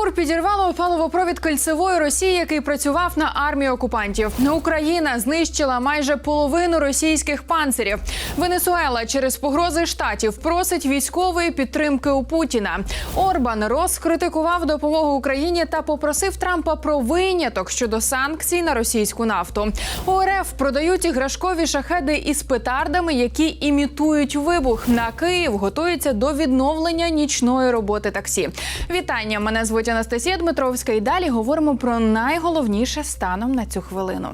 ГУР підірвало паливопровід кольцевої Росії, який працював на армію окупантів. Україна знищила майже половину російських панцирів. Венесуела через погрози штатів просить військової підтримки у Путіна. Орбан розкритикував допомогу Україні та попросив Трампа про виняток щодо санкцій на російську нафту. У продають іграшкові шахеди із петардами, які імітують вибух. На Київ готується до відновлення нічної роботи таксі. Вітання! Мене звуть Анастасія Дмитровська. І далі говоримо про найголовніше станом на цю хвилину.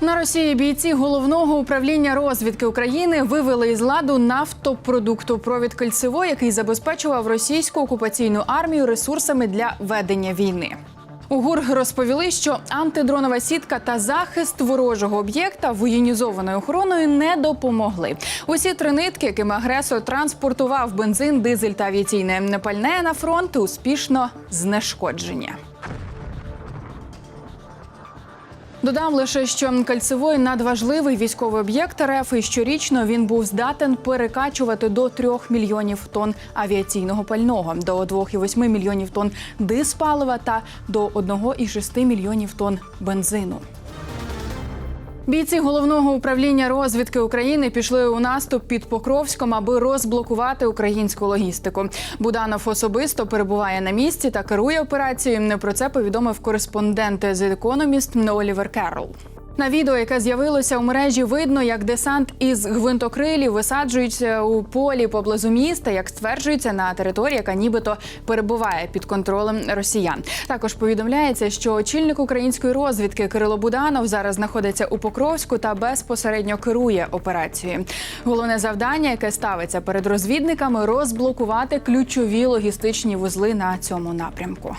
На Росії бійці головного управління розвідки України вивели із ладу нафтопродуктопровід кольцево, який забезпечував російську окупаційну армію ресурсами для ведення війни. У ГУР розповіли, що антидронова сітка та захист ворожого об'єкта воєнізованою охороною не допомогли. Усі три нитки, якими агресор транспортував бензин, дизель та авіаційне пальне на фронт, успішно знешкодження. Додам лише, що кольцевой надважливий військовий об'єкт РФ, і щорічно він був здатен перекачувати до 3 мільйонів тонн авіаційного пального, до 2,8 мільйонів тонн диспалива та до 1,6 мільйонів тонн бензину. Бійці головного управління розвідки України пішли у наступ під Покровськом, аби розблокувати українську логістику. Буданов особисто перебуває на місці та керує операцією. Не Про це повідомив кореспондент з Economist Олівер Керрол. На відео, яке з'явилося у мережі, видно, як десант із гвинтокрилів висаджується у полі поблизу міста, як стверджується на території, яка нібито перебуває під контролем росіян. Також повідомляється, що очільник української розвідки Кирило Буданов зараз знаходиться у Покровську та безпосередньо керує операцією. Головне завдання, яке ставиться перед розвідниками, розблокувати ключові логістичні вузли на цьому напрямку.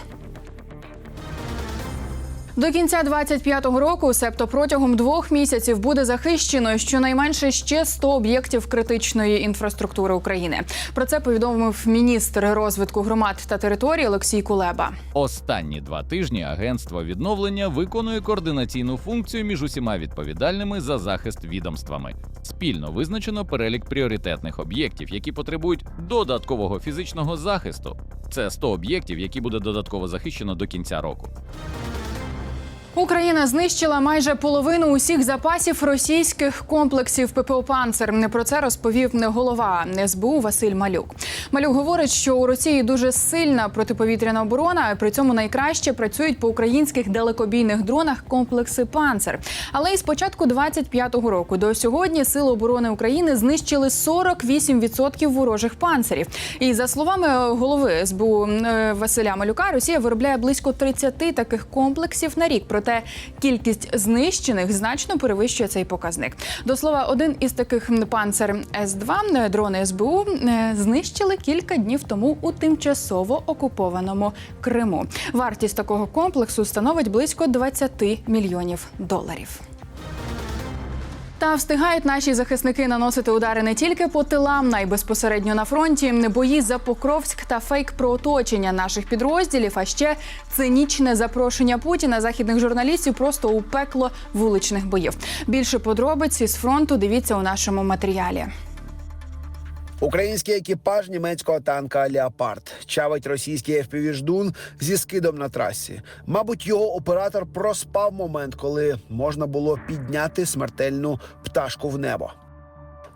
До кінця 25-го року, себто протягом двох місяців, буде захищено щонайменше ще 100 об'єктів критичної інфраструктури України. Про це повідомив міністр розвитку громад та територій Олексій Кулеба. Останні два тижні агентство відновлення виконує координаційну функцію між усіма відповідальними за захист відомствами. Спільно визначено перелік пріоритетних об'єктів, які потребують додаткового фізичного захисту. Це 100 об'єктів, які буде додатково захищено до кінця року. Україна знищила майже половину усіх запасів російських комплексів ППО «Панцер». Про це розповів не голова СБУ Василь Малюк. Малюк говорить, що у Росії дуже сильна протиповітряна оборона. При цьому найкраще працюють по українських далекобійних дронах комплекси «Панцер». Але із початку 25-го року до сьогодні сили оборони України знищили 48% ворожих панцерів. І за словами голови СБУ е, Василя Малюка, Росія виробляє близько 30 таких комплексів на рік. Проте кількість знищених значно перевищує цей показник. До слова, один із таких панцер С-2 дрони СБУ е, знищили кілька днів тому у тимчасово окупованому Криму. Вартість такого комплексу становить близько 20 мільйонів доларів. Та встигають наші захисники наносити удари не тільки по тилам, а й безпосередньо на фронті. Бої за Покровськ та фейк про оточення наших підрозділів. А ще цинічне запрошення Путіна західних журналістів просто у пекло вуличних боїв. Більше подробиць із фронту дивіться у нашому матеріалі. Український екіпаж німецького танка Леопард чавить російський fpv ждун зі скидом на трасі. Мабуть, його оператор проспав момент, коли можна було підняти смертельну пташку в небо.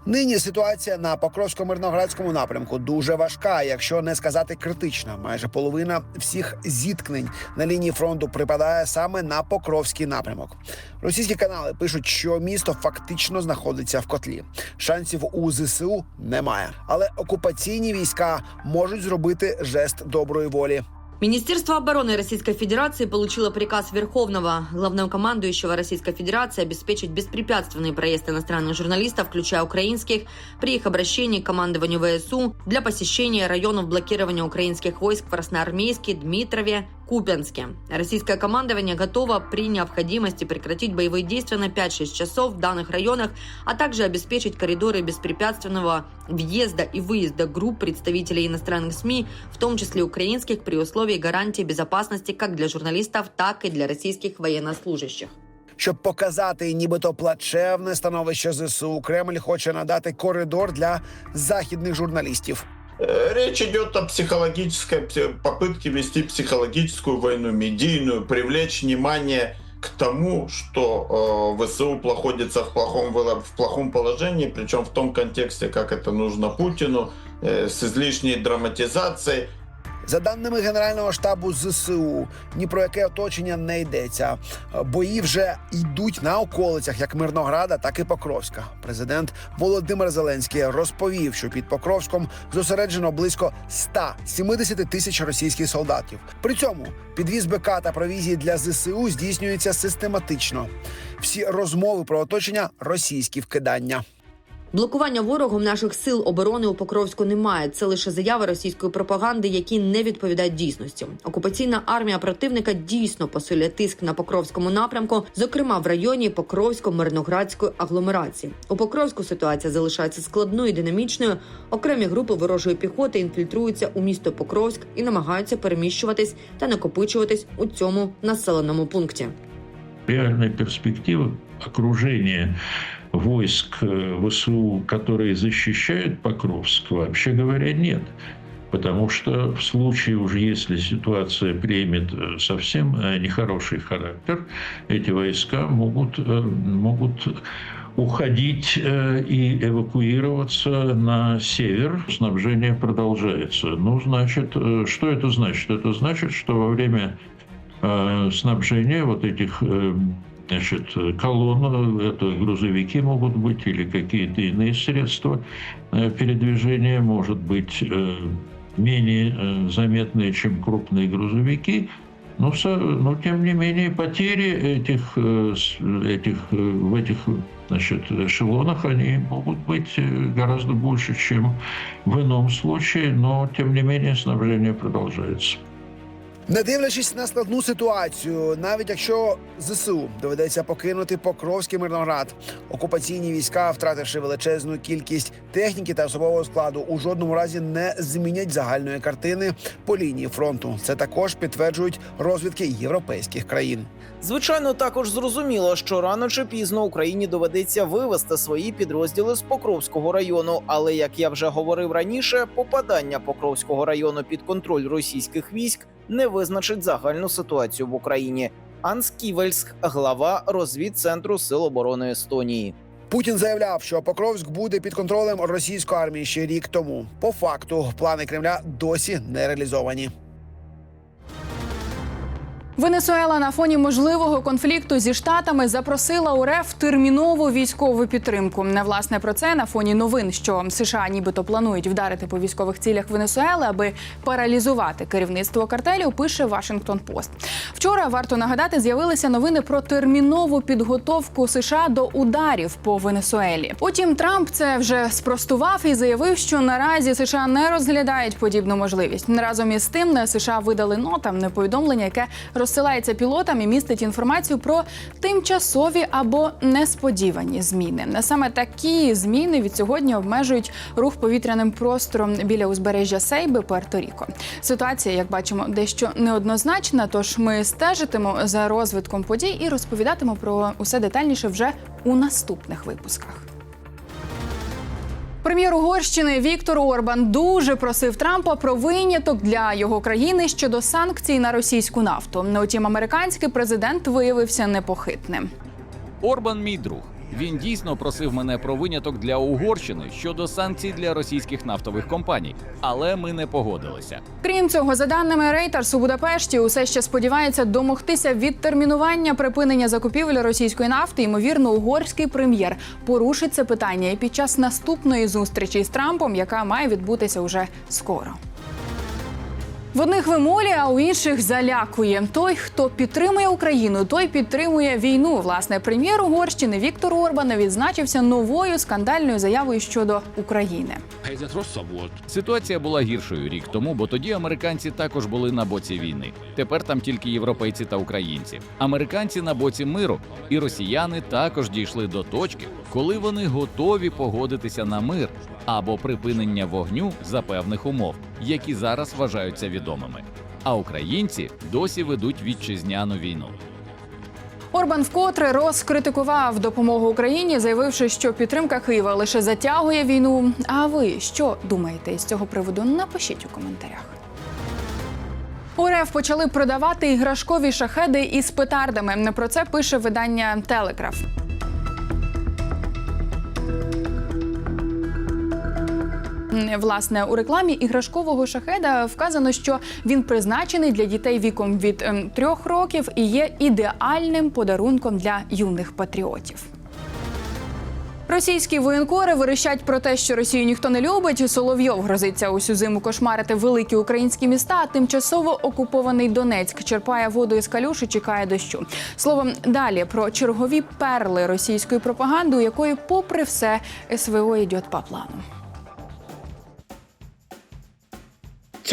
Нині ситуація на Покровсько-Мирноградському напрямку дуже важка, якщо не сказати критична. Майже половина всіх зіткнень на лінії фронту припадає саме на Покровський напрямок. Російські канали пишуть, що місто фактично знаходиться в котлі. Шансів у ЗСУ немає, але окупаційні війська можуть зробити жест доброї волі. Министерство обороны Российской Федерации получило приказ Верховного главнокомандующего Российской Федерации обеспечить беспрепятственный проезд иностранных журналистов, включая украинских, при их обращении к командованию ВСУ для посещения районов блокирования украинских войск в Красноармейске, Дмитрове, Купянске. Российское командование готово при необходимости прекратить боевые действия на 5-6 часов в данных районах, а также обеспечить коридоры беспрепятственного въезда и выезда групп представителей иностранных СМИ, в том числе украинских, при условии гарантии безопасности как для журналистов, так и для российских военнослужащих. Щоб показати нібито плачевне становище ЗСУ, Кремль хоче надати коридор для західних журналістів. Э, Речь идет о психологической пси- попытке вести психологическую войну, медийную, привлечь внимание к тому, что э, ВСУ находится в плохом, в плохом положении, причем в том контексте, как это нужно Путину, э, с излишней драматизацией. За даними Генерального штабу ЗСУ, ні про яке оточення не йдеться. Бої вже йдуть на околицях як Мирнограда, так і Покровська. Президент Володимир Зеленський розповів, що під Покровськом зосереджено близько 170 тисяч російських солдатів. При цьому підвіз БК та провізії для ЗСУ здійснюється систематично. Всі розмови про оточення російські вкидання. Блокування ворогом наших сил оборони у Покровську немає. Це лише заяви російської пропаганди, які не відповідають дійсності. Окупаційна армія противника дійсно посилює тиск на Покровському напрямку, зокрема в районі Покровсько-Мирноградської агломерації. У Покровську ситуація залишається складною і динамічною. Окремі групи ворожої піхоти інфільтруються у місто Покровськ і намагаються переміщуватись та накопичуватись у цьому населеному пункті. реальной перспективы окружения войск э, ВСУ, которые защищают Покровск, вообще говоря, нет. Потому что в случае уже, если ситуация примет э, совсем э, нехороший характер, эти войска могут, могут уходить и эвакуироваться на север. Снабжение продолжается. Ну, значит, что это значит? Это значит, что во время снабжения вот этих значит, э, это грузовики могут быть или какие-то иные средства э, передвижения, может быть э, менее заметные, чем крупные грузовики, но, но тем не менее потери этих, этих, в этих значит, эшелонах они могут быть гораздо больше, чем в ином случае, но тем не менее снабжение продолжается. Не дивлячись на складну ситуацію, навіть якщо ЗСУ доведеться покинути Покровський Мирноград, окупаційні війська, втративши величезну кількість техніки та особового складу, у жодному разі не змінять загальної картини по лінії фронту. Це також підтверджують розвідки європейських країн. Звичайно, також зрозуміло, що рано чи пізно Україні доведеться вивести свої підрозділи з Покровського району. Але як я вже говорив раніше, попадання Покровського району під контроль російських військ не визначить загальну ситуацію в Україні. Анс Ківельськ, глава розвідцентру Сил оборони Естонії. Путін заявляв, що Покровськ буде під контролем російської армії ще рік тому. По факту плани Кремля досі не реалізовані. Венесуела на фоні можливого конфлікту зі штатами запросила у РФ термінову військову підтримку. Не власне про це на фоні новин, що США нібито планують вдарити по військових цілях Венесуели, аби паралізувати керівництво картелю. Пише Вашингтон Пост. Вчора варто нагадати, з'явилися новини про термінову підготовку США до ударів по Венесуелі. Утім, Трамп це вже спростував і заявив, що наразі США не розглядають подібну можливість. Разом із тим, на США видали нотам повідомлення, яке розсилається пілотам і містить інформацію про тимчасові або несподівані зміни. Саме такі зміни від сьогодні обмежують рух повітряним простором біля узбережжя Сейби Пуерто-Ріко. Ситуація, як бачимо, дещо неоднозначна. Тож ми стежитимо за розвитком подій і розповідатимемо про усе детальніше вже у наступних випусках. Прем'єр Угорщини Віктор Орбан дуже просив Трампа про виняток для його країни щодо санкцій на російську нафту. Утім, американський президент виявився непохитним. Орбан мій друг. Він дійсно просив мене про виняток для Угорщини щодо санкцій для російських нафтових компаній, але ми не погодилися. Крім цього, за даними Reuters, у Будапешті усе ще сподівається домогтися відтермінування припинення закупівель російської нафти. Ймовірно, угорський прем'єр порушить це питання і під час наступної зустрічі з Трампом, яка має відбутися уже скоро. В одних вимолює, а у інших залякує. Той, хто підтримує Україну, той підтримує війну. Власне, прем'єр Угорщини Віктор Орбан відзначився новою скандальною заявою щодо України. Ситуація була гіршою рік тому, бо тоді американці також були на боці війни. Тепер там тільки європейці та українці. Американці на боці миру, і росіяни також дійшли до точки, коли вони готові погодитися на мир або припинення вогню за певних умов, які зараз вважаються відомими. А українці досі ведуть вітчизняну війну. Орбан вкотре розкритикував допомогу Україні, заявивши, що підтримка Києва лише затягує війну. А ви що думаєте з цього приводу? Напишіть у коментарях. У РФ почали продавати іграшкові шахеди із петардами. Про це пише видання Телеграф. Власне, у рекламі іграшкового шахеда вказано, що він призначений для дітей віком від ем, трьох років і є ідеальним подарунком для юних патріотів. Російські воєнкори верещать про те, що Росію ніхто не любить. Соловйов грозиться усю зиму кошмарити великі українські міста. Тимчасово окупований Донецьк черпає воду із калюш і чекає дощу. Словом, далі про чергові перли російської пропаганди, у якої, попри все, СВО йде по плану.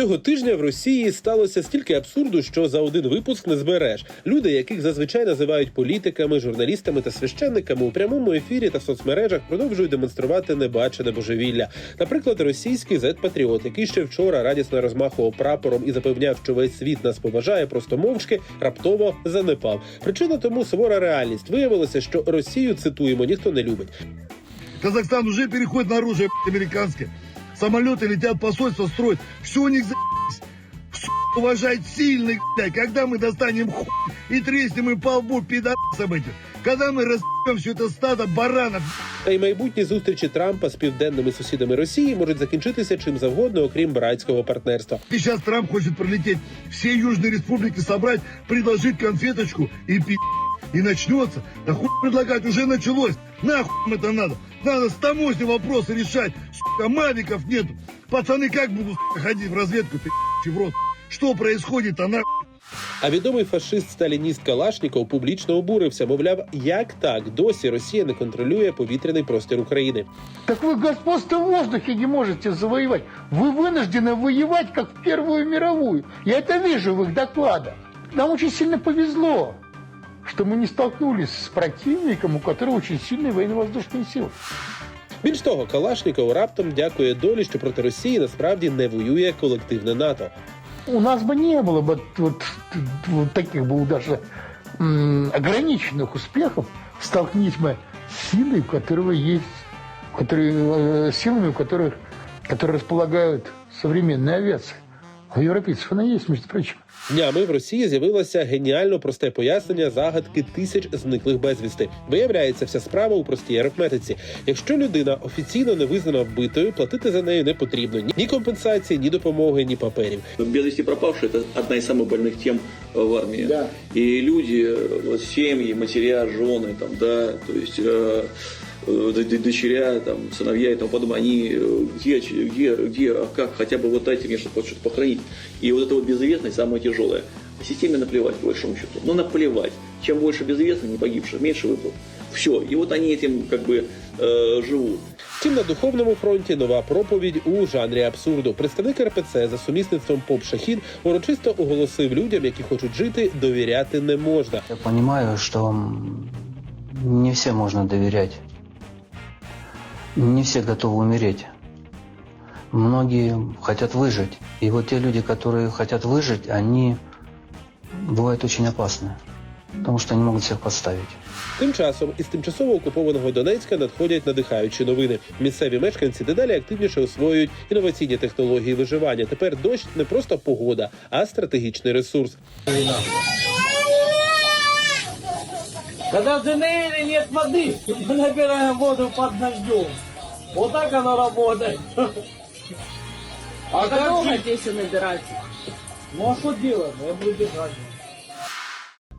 Цього тижня в Росії сталося стільки абсурду, що за один випуск не збереш. Люди, яких зазвичай називають політиками, журналістами та священниками, у прямому ефірі та соцмережах продовжують демонструвати небачене божевілля. Наприклад, російський зет-патріот, який ще вчора радісно розмахував прапором і запевняв, що весь світ нас поважає, просто мовчки раптово занепав. Причина тому сувора реальність виявилося, що Росію цитуємо ніхто не любить. Казахстан уже переходит на оружие блядь, американское. Самолеты летят, посольство строят. Все у них за***сь. Сука, уважать сильных, блядь. Когда мы достанем хуй и треснем им по лбу пидорасам этим. Когда мы разберем все это стадо баранов. Та й майбутні зустрічі Трампа з південними сусідами Росії можуть закінчитися чим завгодно, окрім братського партнерства. И сейчас Трамп хочет пролететь все южные республики собрать, предложить конфеточку и пи***. И начнется. Да хуй предлагать, уже началось. Нахуй им это надо. Надо с таможней вопросы решать. Сука, мавиков нету. Пацаны как будут сука, ходить в разведку, пи***, в рот? Что происходит-то нахуй? А відомий фашист-сталініст Калашніков публічно обурився. Мовляв, як так досі Росія не контролює повітряний простір України. Так вы господство в воздухе не можете завоевать. Вы вынуждены воевать, как в Первую мировую. Я это вижу в их докладах. Нам очень сильно повезло, что мы не столкнулись с противником, у которого очень сильные военно-воздушные силы. Більш того, Калашніков раптом дякує долі, що проти Росії насправді не воює колективне НАТО. У нас бы не было бы вот, вот таких бы даже м, ограниченных успехов, столкнись мы с силой, у которого есть, которые, э, силами, у которых, которые располагают современной авиацией. У европейцев она есть, между прочим. Днями в Росії з'явилося геніально просте пояснення загадки тисяч зниклих безвісти. Виявляється, вся справа у простій арифметиці. Якщо людина офіційно не визнана вбитою, платити за нею не потрібно ні компенсації, ні допомоги, ні паперів. Без вести пропавшие – это одна из самых больных тем э, в армии. И люди, э, вот, семьи, матеря, жены, там, да, то есть э, э, д- д- дочеря, там, сыновья и тому подобное, они э, где, ч- где, где, а как, хотя бы вот дайте мне что-то, что-то похоронить. И вот эта вот безызвестность самая тяжелая. А системе наплевать, по большому счету. Ну, наплевать. Чем больше безызвестных, не погибших, меньше выплат. Все. И вот они этим как бы э, живут. Втім, на духовному фронті нова проповідь у жанрі абсурду. Представник РПЦ за сумісництвом поп Шахід урочисто оголосив людям, які хочуть жити, довіряти не можна. Я понимаю, что м, не всем можно доверять. Не все готовы умереть. Многие хотят выжить. И вот те люди, которые хотят выжить, они бывают очень опасны. Потому что они могут всех подставить. Тим часом із тимчасово окупованого Донецька надходять надихаючі новини. Місцеві мешканці дедалі активніше освоюють інноваційні технології виживання. Тепер дощ не просто погода, а стратегічний ресурс. Когда в ДНР нет воды, мы набираем воду под дождем. Вот так оно работает. А как долго здесь набирать? Ну а что делать? Я буду держать.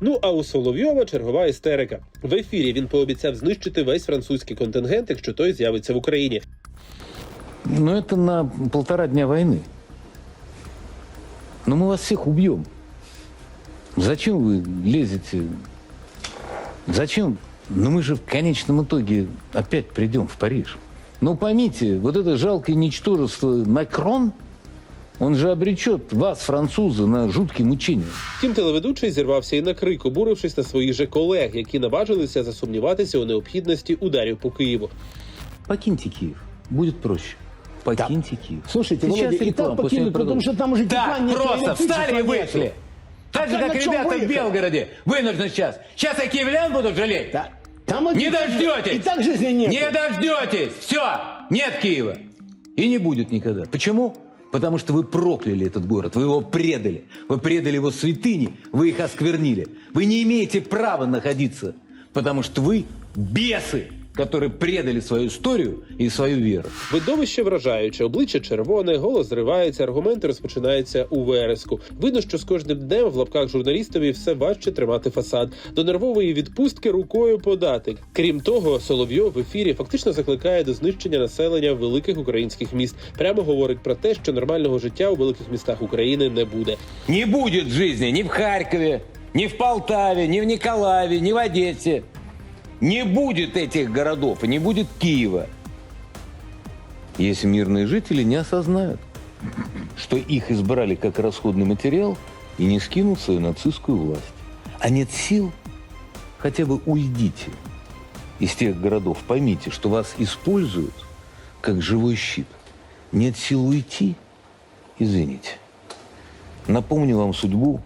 Ну а у Соловйова чергова істерика. В ефірі він пообіцяв знищити весь французький контингент, якщо той з'явиться в Україні. Но это на полтора дня войны. Но мы вас всех убьем. Зачем вы лезете? Зачем? Но мы же в конечном итоге опять придем в Париж. Но поймите, вот это жалкое ничтожество Макрон, он же обречет вас, французы, на жуткие мучения. Втім, телеведучий зірвався і на крик, обурившись на своїх же колег, які наважилися засумніватися у необхідності ударів по Києву. Покиньте Киев, будет проще. Покиньте Киев. Слушайте, Сейчас Володя, и реклама, так после покинуть, этого потому что там уже Да, тепла нет, просто электричества встали и нету. вышли. Так же, А как на чем ребята в выехали? Белгороде вынуждены сейчас. Сейчас я киевлян буду жалеть? Там Не один- дождетесь! И так жизни нет. Не дождетесь! Все! Нет Киева! И не будет никогда. Почему? Потому что вы прокляли этот город, вы его предали. Вы предали его святыни, вы их осквернили. Вы не имеете права находиться, потому что вы бесы, которые предали свою историю и свою веру. Видовище вражаюче, обличчя червоне, голос зривається, аргументи розпочинаються у вереску. Видно, що з кожним днем в лапках журналістові все важче тримати фасад. До нервової відпустки рукою подати. Крім того, Соловйов в ефірі фактично закликає до знищення населення великих українських міст. Прямо говорить про те, що нормального життя у великих містах України не буде. Не будет жизни ни в Харькове, ни в Полтаве, ни в Николаеве, ни в Одессе. Не будет этих городов и не будет Киева. Если мирные жители не осознают, что их избрали как расходный материал и не скинут свою нацистскую власть. А нет сил, хотя бы уйдите из тех городов. Поймите, что вас используют как живой щит. Нет сил уйти, извините. Напомню вам судьбу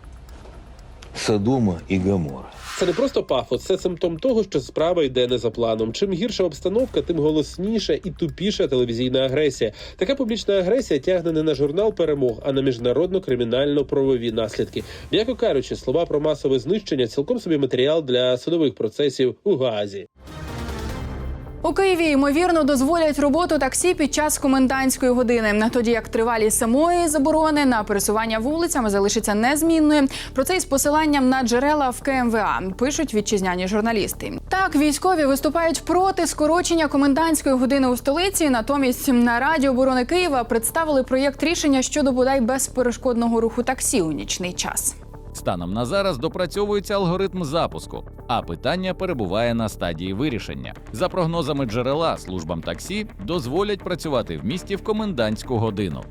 Содома и Гомора. Це не просто пафос, це симптом того, що справа йде не за планом. Чим гірша обстановка, тим голосніша і тупіша телевізійна агресія. Така публічна агресія тягне не на журнал перемог, а на міжнародно кримінально-правові наслідки. М'яко кажучи, слова про масове знищення цілком собі матеріал для судових процесів у Гаазі. У Києві ймовірно дозволять роботу таксі під час комендантської години, тоді як тривалість самої заборони на пересування вулицями залишиться незмінною. Про це із посиланням на джерела в КМВА пишуть вітчизняні журналісти. Так, військові виступають проти скорочення комендантської години у столиці. Натомість на Раді оборони Києва представили проєкт рішення щодо бодай безперешкодного руху таксі у нічний час. Станом на зараз допрацьовується алгоритм запуску, а питання перебуває на стадії вирішення. За прогнозами джерела, службам таксі дозволять працювати в місті в комендантську годину.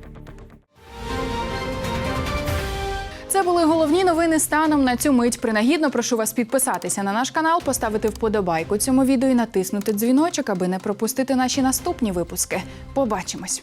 Це були головні новини станом на цю мить. Принагідно прошу вас підписатися на наш канал, поставити вподобайку цьому відео і натиснути дзвіночок, аби не пропустити наші наступні випуски. Побачимось.